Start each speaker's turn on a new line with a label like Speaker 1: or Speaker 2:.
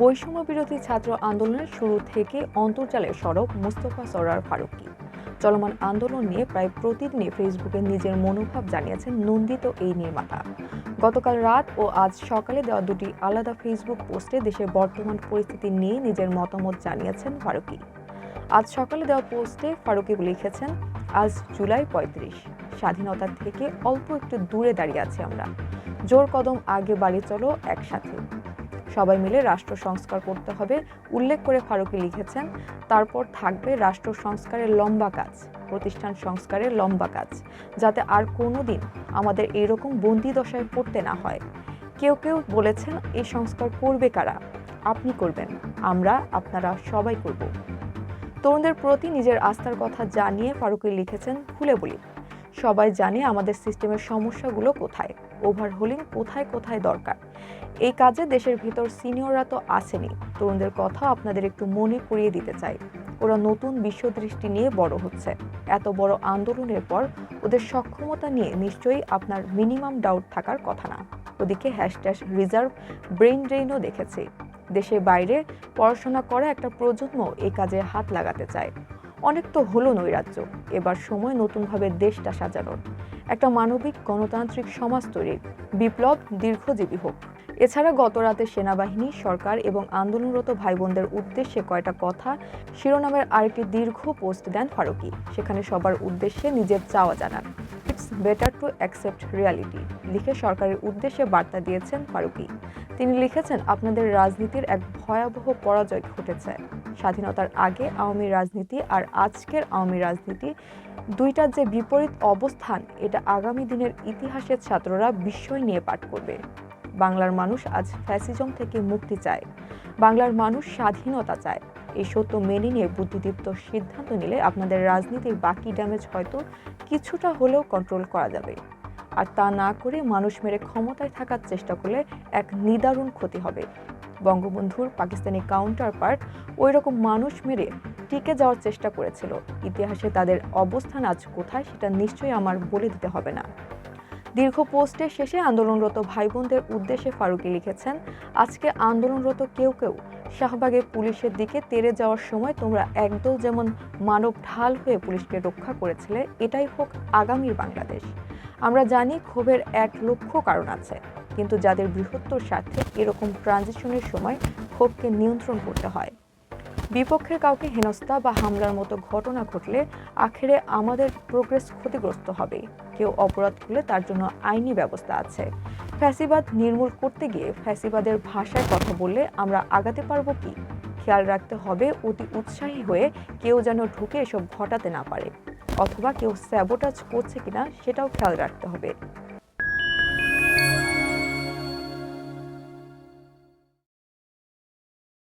Speaker 1: বৈষম্য বিরোধী ছাত্র আন্দোলনের শুরু থেকে অন্তর্জালে সড়ক মুস্তফা সরার ফারুকী। চলমান আন্দোলন নিয়ে প্রায় প্রতিদিনই ফেসবুকে নিজের মনোভাব জানিয়েছেন নন্দিত এই নির্মাতা। গতকাল রাত ও আজ সকালে দেওয়া দুটি আলাদা ফেসবুক পোস্টে দেশের বর্তমান পরিস্থিতি নিয়ে নিজের মতামত জানিয়েছেন ফারুকী। আজ সকালে দেওয়া পোস্টে ফারুকী লিখেছেন, আজ জুলাই পঁয়ত্রিশ, স্বাধীনতা থেকে অল্প একটু দূরে দাঁড়িয়ে আছি আমরা। জোর কদম আগে বাড়ি চলো একসাথে। সবাই মিলে রাষ্ট্র সংস্কার করতে হবে, উল্লেখ করে ফারুকী লিখেছেন। তারপর থাকবে রাষ্ট্র সংস্কারের লম্বা কাজ, প্রতিষ্ঠান সংস্কারের লম্বা কাজ, যাতে আর কোনো দিন আমাদের এইরকম বন্দি দশায় পড়তে না হয়। কেউ কেউ বলেছেন এই সংস্কার করবে কারা? আপনি করবেন, আমরা, আপনারা সবাই করব। তরুণদের প্রতি নিজের আস্থার কথা জানিয়ে ফারুকী লিখেছেন, খুলে বলি সবাই জানে আমাদের সিস্টেমের সমস্যাগুলো কোথায় ওভারহোলিং কোথায় কোথায় দরকার। এই কাজে দেশের ভিতর সিনিয়ররা তো আসেনি তরুণদের কথা আপনাদের একটু মনে করিয়ে দিতে চাই। ওরা নতুন বিশ্বদৃষ্টি নিয়ে বড় হচ্ছে। এত বড় আন্দোলনের পর ওদের সক্ষমতা নিয়ে নিশ্চয়ই আপনার মিনিমাম ডাউট থাকার কথা না। ওদিকে হ্যাশট্যাশ রিজার্ভ ব্রেইন ড্রেইনও দেখেছি। দেশের বাইরে পড়াশোনা করা একটা প্রজন্ম এই কাজে হাত লাগাতে চায়। অনেক তো হলো নৈরাজ্য, এবার সময় নতুনভাবে দেশটা সাজানোর। একটা মানবিক, গণতান্ত্রিক সমাজ তৈরির। বিপ্লব দীর্ঘজীবী হোক। এছাড়া গত রাতে সেনাবাহিনী, সরকার এবং আন্দোলনরত ভাই বোনদের উদ্দেশ্যে কয়টা কথা, শিরোনামের আরেকটি দীর্ঘ পোস্ট দেন ফারুকি। সেখানে সবার উদ্দেশ্যে নিজের চাওয়া জানান। It's better to accept reality লিখে সরকারের উদ্দেশ্যে বার্তা দিয়েছেন ফারুকি। তিনি লিখেছেন, আপনাদের রাজনীতির এক ভয়াবহ পরাজয় ঘটেছে। স্বাধীনতার আগে আওয়ামী রাজনীতি আর আজকের আওয়ামী রাজনীতি দুইটার যে বিপরীত অবস্থান, এটা আগামী দিনের ইতিহাসের ছাত্ররা বিস্ময় নিয়ে পাঠ করবে। বাংলার মানুষ আজ ফ্যাসিজম থেকে মুক্তি চায়। বাংলার মানুষ স্বাধীনতা চায়। এই সত্য মেনে নিয়ে বুদ্ধিদীপ্ত সিদ্ধান্ত নিলে আপনাদের রাজনীতির বাকি ড্যামেজ হয়তো কিছুটা হলেও কন্ট্রোল করা যাবে। আর তা না করে মানুষ মেরে ক্ষমতায় থাকার চেষ্টা করলে এক নিদারুণ ক্ষতি হবে। বঙ্গবন্ধুর পাকিস্তানি কাউন্টার পার্ট ওই রকম মানুষ মেরে টিকে যাওয়ার চেষ্টা করেছিল। ইতিহাসে তাদের অবস্থান আজ কোথায় সেটা নিশ্চয়ই আমার বলে দিতে হবে না। দীর্ঘ পোস্টের শেষে আন্দোলনরত ভাই বোনদের উদ্দেশ্যে ফারুকি লিখেছেন, আজকে আন্দোলনরত কেউ কেউ শাহবাগে পুলিশের দিকে তেরে যাওয়ার সময় তোমরা একদল যেমন মানব ঢাল হয়ে পুলিশকে রক্ষা করেছিলে, এটাই হোক আগামীর বাংলাদেশ। আমরা জানি ক্ষোভের এক লক্ষ কারণ আছে, কিন্তু যাদের বৃহত্তর স্বার্থে এরকম ট্রানজিশনের সময় ক্ষোভকে নিয়ন্ত্রণ করতে হয়। বিপক্ষের কাউকে হেনস্থা বা হামলার মতো ঘটনা ঘটলে আখেরে আমাদের প্রোগ্রেস ক্ষতিগ্রস্ত হবে। কেউ অপরাধ করলে তার জন্য আইনি ব্যবস্থা আছে। ফ্যাসিবাদ নির্মূল করতে গিয়ে ফ্যাসিবাদের ভাষায় কথা বললে আমরা আগাতে পারব কি? খেয়াল রাখতে হবে অতি উৎসাহী হয়ে কেউ যেন ঢুকে এসব ঘটাতে না পারে, অথবা কেউ স্যাবোটাজ করছে কিনা সেটাও খেয়াল রাখতে হবে।